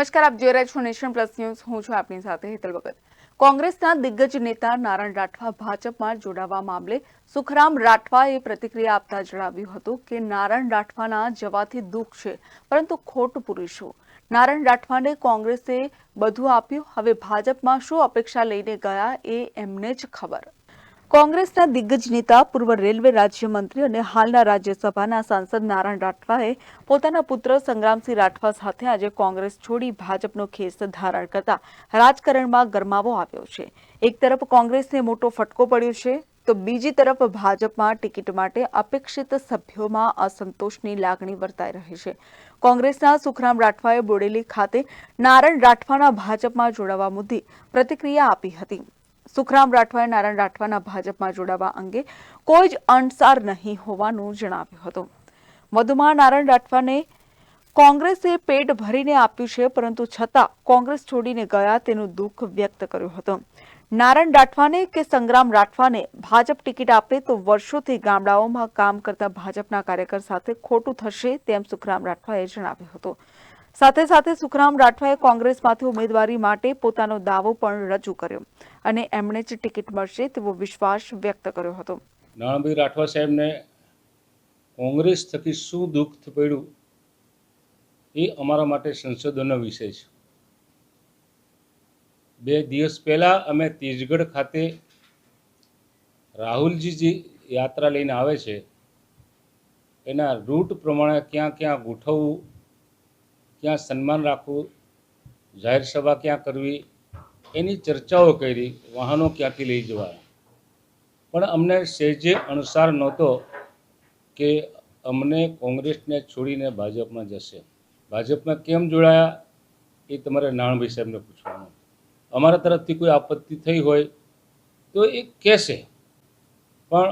નમસ્કાર, આપ જોઈ રહ્યા છો નેશન પ્લસ ન્યૂઝ. હું છું આપની સાથે હેતલ ભગત. કોંગ્રેસના દિગ્ગજ નેતા નારાયણ રાઠવા ભાજપમાં જોડાવા મામલે સુખરામ રાઠવાએ પ્રતિક્રિયા આપતા જણાવ્યું હતું કે નારાયણ રાઠવાના જવાથી દુઃખ છે, પરંતુ ખોટ પૂરી શું નારાયણ રાઠવાને કોંગ્રેસે બધું આપ્યું, હવે ભાજપમાં શું અપેક્ષા લઈને ગયા એ એમને જ ખબર. કોંગ્રેસના દિગ્ગજ નેતા, પૂર્વ રેલવે રાજ્યમંત્રી અને હાલના રાજ્યસભાના સાંસદ નારાયણ રાઠવાએ પોતાના પુત્ર સંગ્રામસિંહ રાઠવા સાથે આજે કોંગ્રેસ છોડી ભાજપનો ખેસ ધારણ કરતા રાજકારણમાં ગરમાવો આવ્યો છે. એક તરફ કોંગ્રેસને મોટો ફટકો પડ્યો છે, તો બીજી તરફ ભાજપમાં ટિકિટ માટે અપેક્ષિત સભ્યોમાં અસંતોષની લાગણી વર્તાઈ રહી છે. કોંગ્રેસના સુખરામ રાઠવાએ બોડેલી ખાતે નારાયણ રાઠવાના ભાજપમાં જોડાવા મુદ્દે પ્રતિક્રિયા આપી હતી. સુખરામ રાઠવાએ નારાયણ રાઠવાના ભાજપમાં જોડાવા અંગે કોઈ જ અણસાર નહીં હોવાનું જણાવ્યું હતું. વધુમાં નારાયણ રાઠવાને કોંગ્રેસે પેટ ભરીને આપ્યું છે, પરંતુ છતાં કોંગ્રેસ છોડીને ગયા તેનું દુઃખ વ્યક્ત કર્યું હતું. નારાયણ રાઠવાને કે સંગ્રામ રાઠવાને ભાજપ ટિકિટ આપે તો વર્ષોથી ગામડાઓમાં કામ કરતા ભાજપના કાર્યકર સાથે ખોટું થશે તેમ સુખરામ રાઠવાએ જણાવ્યું હતું. સાથે સાથે સુખરામ રાઠવાએ કોંગ્રેસમાંથી ઉમેદવારી માટે પોતાનો દાવો પણ રજૂ કર્યો અને એમણે જ ટિકિટ મળશે તેવો વિશ્વાસ વ્યક્ત કર્યો હતો. નાણાભાઈ રાઠવા સાહેબને કોંગ્રેસ થકી શું દુઃખ પડ્યું એ અમારા માટે સંશોધનનો વિષય છે. બે દિવસ પહેલાં અમે તેજગઢ ખાતે રાહુલજી જે યાત્રા લઈને આવે છે. એના રૂટ પ્રમાણે ક્યાં ક્યાં ગોઠવવું ક્યાં સન્માન રાખવું, જાહેર સભા ક્યાં કરવી, એની ચર્ચાઓ કરી, વાહનો ક્યાંથી લઈ જવા પણ અમને સહેજે અનુસાર નહોતો કે અમને કોંગ્રેસને છોડીને ભાજપમાં જશે. ભાજપમાં કેમ જોડાયા, એ તમારે નાણભાઈ સાહેબને પૂછવાનું અમારા તરફથી કોઈ આપત્તિ થઈ હોય તો એ કહેશે. પણ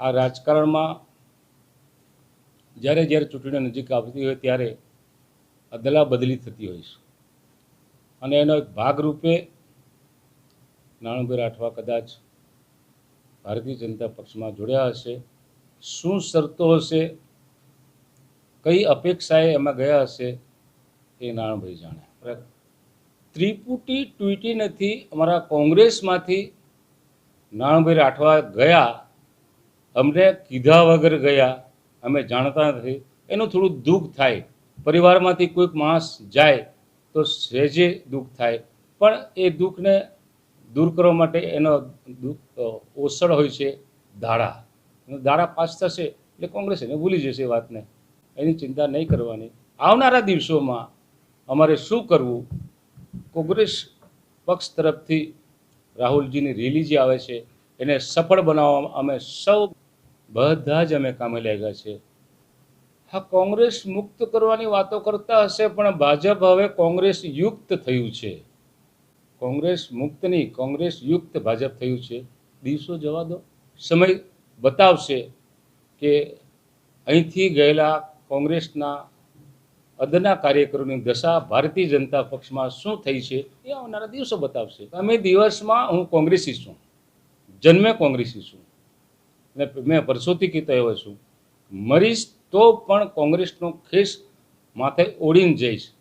આ રાજકારણમાં જ્યારે જ્યારે ચૂંટણીઓ નજીક આવતી હોય ત્યારે અદલા બદલી થતી હોય છે. અને એનો એક ભાગરૂપે નાણુભાઈ રાઠવા કદાચ ભારતીય જનતા પક્ષમાં જોડ્યા હશે. શું શરતો હશે? કઈ અપેક્ષાએ એમાં ગયા હશે? એ નાણભાઈ જાણે. ત્રિપુટી ટ્વીટી નથી અમારા કોંગ્રેસમાંથી નાણભાઈ રાઠવા ગયા અમને કીધા વગર ગયા અમે જાણતા નથી. એનું થોડું દુઃખ થાય. પરિવારમાંથી કોઈક માણસ જાય તો સહેજે દુઃખ થાય. પણ એ દુઃખને દૂર કરવા માટે એનો દુઃખ ઓસળ હોય છે દાડા દાડા પાસ થશે એટલે કોંગ્રેસ એને ભૂલી જશે વાતને. એની ચિંતા નહીં કરવાની. આવનારા દિવસોમાં અમારે શું કરવું? કોંગ્રેસ પક્ષ તરફથી રાહુલજીની રેલી જે આવે છે એને સફળ બનાવવામાં અમે સૌ, બધા જ અમે કામે લાગ્યા છે. હા, કોંગ્રેસ મુક્ત કરવાની વાતો કરતા હશે, પણ ભાજપ હવે કોંગ્રેસ યુક્ત થયું છે. કોંગ્રેસ મુક્ત નહીં, કોંગ્રેસ યુક્ત ભાજપ થયું છે. દિવસો જવા દો. સમય બતાવશે કે અહીંથી ગયેલા કોંગ્રેસના અદના કાર્યકરોની દશા ભારતીય જનતા પક્ષમાં શું થઈ છે એ આવનારા દિવસો બતાવશે. અમે દિવસમાં હું કોંગ્રેસી છું. જન્મે કોંગ્રેસી છું. અને મેં વર્ષોથી કહેતો એવો છું, મરીશ તો પણ કોંગ્રેસનો ખેસ માથે ઓળીને જઈશ.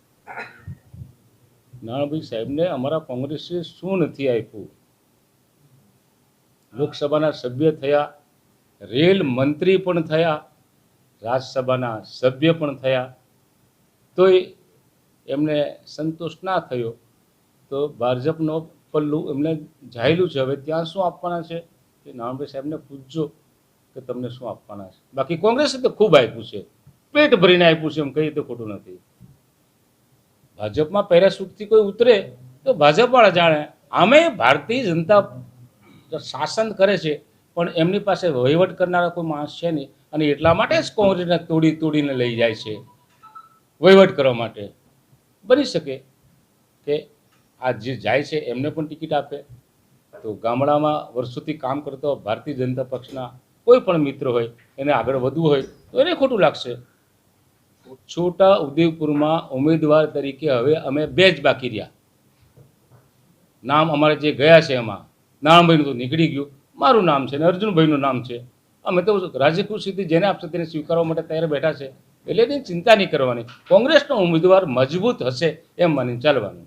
નાણાભાઈ સાહેબને અમારા કોંગ્રેસે શું નથી આપ્યું? લોકસભાના સભ્ય થયા, રેલ મંત્રી પણ થયા, રાજ્યસભાના સભ્ય પણ થયા. તોય એમને સંતોષ ના થયો. તો ભાજપનો પલ્લું એમને જાયેલું છે. હવે ત્યાં શું આપવાના છે? કે નાણાભાઈ સાહેબને પૂછજો. કે તમને શું આપવાના છે? બાકી કોંગ્રેસે તો ખૂબ આપ્યું છે. પેટ ભરીને આપ્યું છે એમ કહીએ તો ખોટું નથી. ભાજપમાં પેરાસૂટથી કોઈ ઉતરે તો ભાજપવાળા જાણે. આમે ભારતીય જનતા શાસન કરે છે, પણ એમની પાસે વહીવટ કરનારા કોઈ માણસ છે નહીં અને એટલા માટે જ કોંગ્રેસને તોડી તોડીને લઈ જાય છે. વહીવટ કરવા માટે. બની શકે કે આ જે જાય છે એમને પણ ટિકિટ આપે. તો ગામડામાં વર્ષોથી કામ કરતો ભારતીય જનતા પક્ષના કોઈ પણ મિત્ર હોય, એને આગળ વધવું હોય, તો એને ખોટું લાગશે. છોટા ઉદેપુરમાં ઉમેદવાર તરીકે હવે અમે બે જ બાકી રહ્યા. નામ અમારે જે ગયા છે એમાં નામભાઈનું તો નીકળી ગયું. મારું નામ છે ને અર્જુનભાઈનું નામ છે. અમે તો ખુશીથી જેને આપશે તેને સ્વીકારવા માટે તૈયાર બેઠા છે. એટલે એની ચિંતા નહીં કરવાની. કોંગ્રેસનો ઉમેદવાર મજબૂત હશે એમ માનીને ચાલવાનું.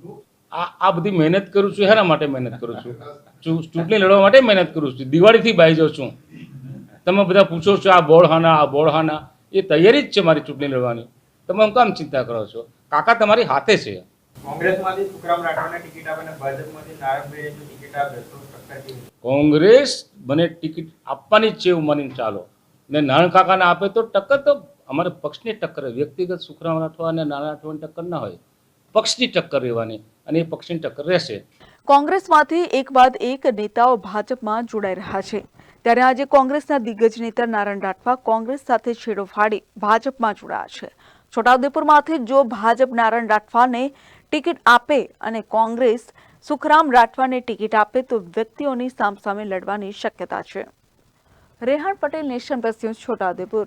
આ આ બધી મહેનત કરું છું, એના માટે મહેનત કરું છું. ચૂંટણી લડવા માટે મહેનત કરું છું. દિવાળીથી બાઈ જાઉં છું. તમે બધા પૂછો છો આ બોળહાના આ બોળહાના એ તૈયારી જ છે મારી ચૂંટણી લડવાની. તમે આમ કામ ચિંતા કરો છો? કાકા તમારી હાથે છે. કોંગ્રેસમાંથી સુખરામ રાઠવાને ટિકિટ આપે ભાજપમાંથી નારાયણભાઈએ જો ટિકિટ આપે તો ટક્કર કેવી છે? કોંગ્રેસ મને ટિકિટ આપવાની જ છે એવું માનીને ચાલો. ને નારાયણ કાકાને આપે તો ટક્કર તો અમારે પક્ષની ટક્કર વ્યક્તિગત સુખરામ રાઠવા અને નારાયણ રાઠવાની ટક્કર ના હોય. પક્ષની ટક્કર રહેવાની અને એ પક્ષની ટક્કર રહેશે. કોંગ્રેસમાંથી એક બાદ એક નેતાઓ ભાજપમાં જોડાઈ રહ્યા છે. ત્યારે આજે કોંગ્રેસના દિગ્ગજ નેતા નારાયણ રાઠવા કોંગ્રેસ સાથે છેડો ફાડી ભાજપમાં જોડાયા છે. છોટાઉદેપુરમાંથી જો ભાજપ નારાયણ રાઠવાને ટિકિટ આપે અને કોંગ્રેસ સુખરામ રાઠવાને ટિકિટ આપે તો વ્યક્તિઓની સામસામે લડવાની શક્યતા છે. Rehan Patel, nation plus news, Chhotaudepur.